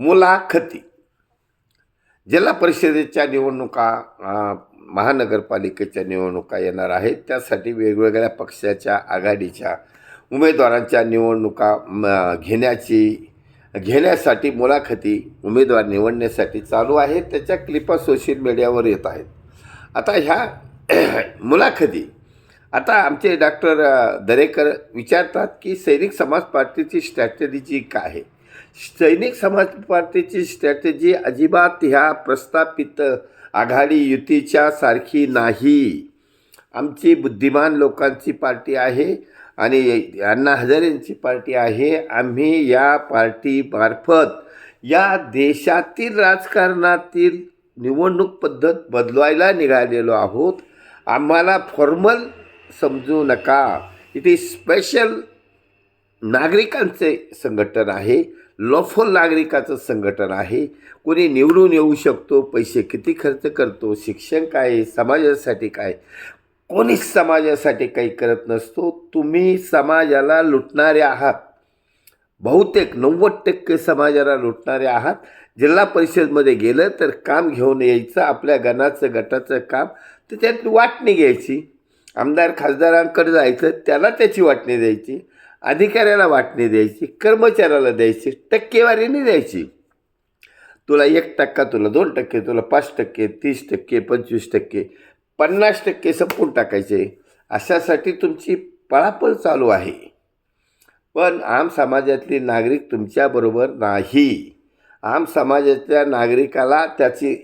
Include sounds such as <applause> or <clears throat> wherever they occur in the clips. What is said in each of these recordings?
मुलाखती. जिल्हा परिषदेच्या निवडणुका महानगरपालिकेच्या निवडणुका येणार आहेत. त्यासाठी वेगवेगळ्या पक्षाच्या आघाडीच्या उमेदवारांच्या निवडणुका म, घेण्याची घेण्यासाठी मुलाखती उमेदवार निवडण्यासाठी चालू आहेत. त्याच्या क्लिपा सोशल मीडियावर येत आहेत. आता ह्या <clears throat> मुलाखती आता आमचे डॉक्टर दरेकर विचारतात की सैनिक समाज पार्टीची स्ट्रॅटेजी काय आहे? सैनिक समाज पार्टीची स्ट्रॅटेजी अजिबात ह्या प्रस्थापित आघाडी युतीच्या सारखी नाही. आमची बुद्धिमान लोकांची पार्टी आहे आणि अण्णा हजारेंची पार्टी आहे. आम्ही या पार्टीमार्फत या देशातील राजकारणातील निवडणूक पद्धत बदलवायला निघालेलो आहोत. आम्हाला फॉर्मल समजू नका. इट इज स्पेशल नागरिकांचे संघटन आहे. लॉफुल नागरिकाचं संघटन आहे. कोणी निवडून येऊ शकतो पैसे किती खर्च करतो शिक्षण काय समाजासाठी काय? कोणीच समाजासाठी काही करत नसतो. तुम्ही समाजाला लुटणारे आहात. बहुतेक नव्वद टक्के समाजाला लुटणारे आहात. जिल्हा परिषदमध्ये गेलं तर काम घेऊन यायचं आपल्या गणाचं गटाचं काम. तर त्यात वाटणी घ्यायची. आमदार खासदारांकडे जायचं त्याला त्याची वाटणी द्यायची. अधिकाऱ्याला वाटणी द्यायची कर्मचाऱ्याला द्यायची टक्केवारीने द्यायची. तुला एक टक्का तुला दोन टक्के तुला पाच टक्के तीस टक्के पंचवीस टक्के पन्नास टक्के संपून टाकायचे. अशासाठी तुमची पळापळ चालू आहे. पण आम समाजातली नागरिक तुमच्याबरोबर नाही. आम समाजातल्या नागरिकाला त्याची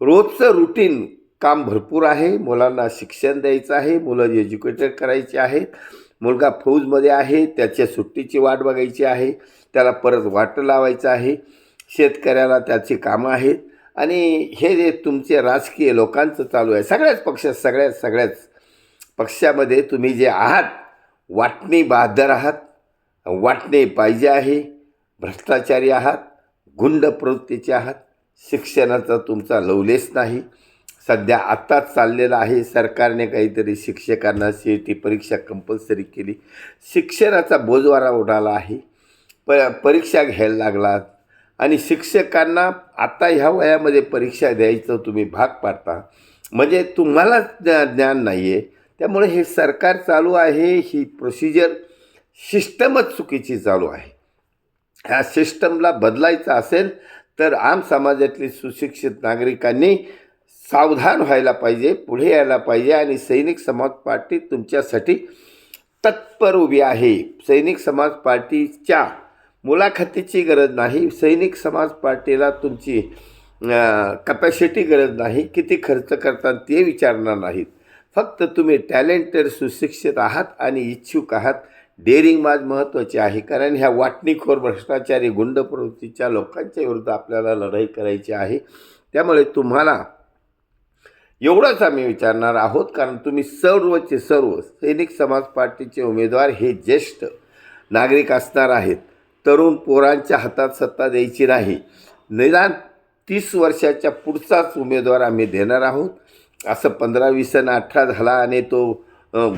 रोजचं रुटीन काम भरपूर आहे. मुलांना शिक्षण द्यायचं आहे. मुलं एज्युकेटेड करायची आहेत. मुलगा फौजमध्ये आहे त्याच्या सुट्टीची वाट बघायची आहे त्याला परत वाट लावायचं आहे शेतकऱ्याला त्याची कामं आहेत आणि हे जे तुमचे राजकीय लोकांचं चालू आहे सगळ्याच पक्षात सगळ्याच सगळ्याच पक्षामध्ये तुम्ही जे आहात वाटणी बहादर आहात वाटणे पाहिजे आहे भ्रष्टाचारी आहात गुंड प्रवृत्तीचे आहात शिक्षणाचा तुमचा लवलेस नाही सध्या आत्ताच चाललेला आहे. सरकारने काहीतरी शिक्षकांना सी ई टी परीक्षा कंपल्सरी केली. शिक्षणाचा बोजवारा उडाला आहे. प परीक्षा घ्यायला लागलात. आणि शिक्षकांना आत्ता ह्या वयामध्ये परीक्षा द्यायचं तुम्ही भाग पाडता. म्हणजे तुम्हाला ज्ञा ज्ञान नाही आहे त्यामुळे हे सरकार चालू आहे. ही प्रोसिजर सिस्टमच चुकीची चालू आहे. ह्या सिस्टमला बदलायचं असेल तर आम समाजातली सुशिक्षित नागरिकांनी सावधान व्हायला पाहिजे पुढे यायला पाहिजे आणि सैनिक समाज पार्टी तुमच्यासाठी तत्पर उभी आहे. सैनिक समाज पार्टीच्या मुलाखतीची गरज नाही. सैनिक समाज पार्टीला तुमची कपॅसिटी गरज नाही. किती खर्च करतात ते विचारणार नाहीत. फक्त तुम्ही टॅलेंटेड सुशिक्षित आहात आणि इच्छुक आहात. डेअरिंग माज महत्त्वाची आहे. कारण ह्या वाटणीखोर भ्रष्टाचारी गुंड प्रवृत्तीच्या लोकांच्या विरुद्ध आपल्याला लढाई करायची आहे. त्यामुळे तुम्हाला एवढंच आम्ही विचारणार आहोत कारण तुम्ही सर्वचे सर्व सैनिक समाज पार्टीचे उमेदवार हे ज्येष्ठ नागरिक असणार आहेत. तरुण पोरांच्या हातात सत्ता द्यायची नाही. निदान तीस वर्षाच्या पुढचाच उमेदवार आम्ही देणार आहोत. असं पंधरा वीस आणि अठरा झाला आणि तो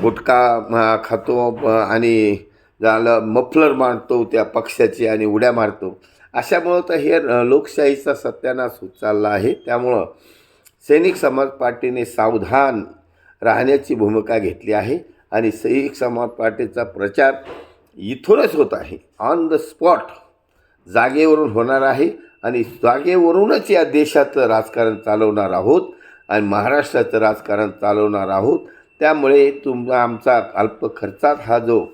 गुटखा खातो आणि झालं मफलर मारतो त्या पक्षाची आणि उड्या मारतो. अशामुळं तर हे लोकशाहीचा सत्यानाश होत चालला आहे. त्यामुळं सैनिक समाज पार्टीने सावधान राहण्याची भूमिका घेतली आहे आणि सैनिक समाज पार्टीचा प्रचार इथूनच होत आहे. ऑन द स्पॉट जागेवरून होणार आहे आणि जागेवरूनच या देशाचं राजकारण चालवणार आहोत आणि महाराष्ट्राचं राजकारण चालवणार आहोत. त्यामुळे तुम आमचा अल्प खर्चात हा जो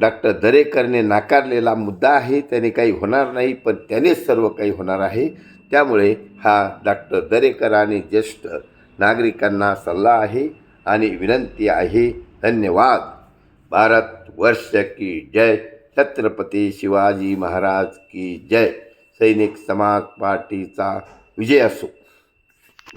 डॉक्टर दरेकरने नाकारलेला मुद्दा आहे त्याने काही होणार नाही पण त्यानेच सर्व काही होणार आहे. त्यामुळे हा डॉक्टर दरेकर आणि ज्येष्ठ नागरिकांना सल्ला आहे आणि विनंती आहे. धन्यवाद. भारत वर्ष की जय. छत्रपती शिवाजी महाराज की जय. सैनिक समाज पार्टीचा विजय असो.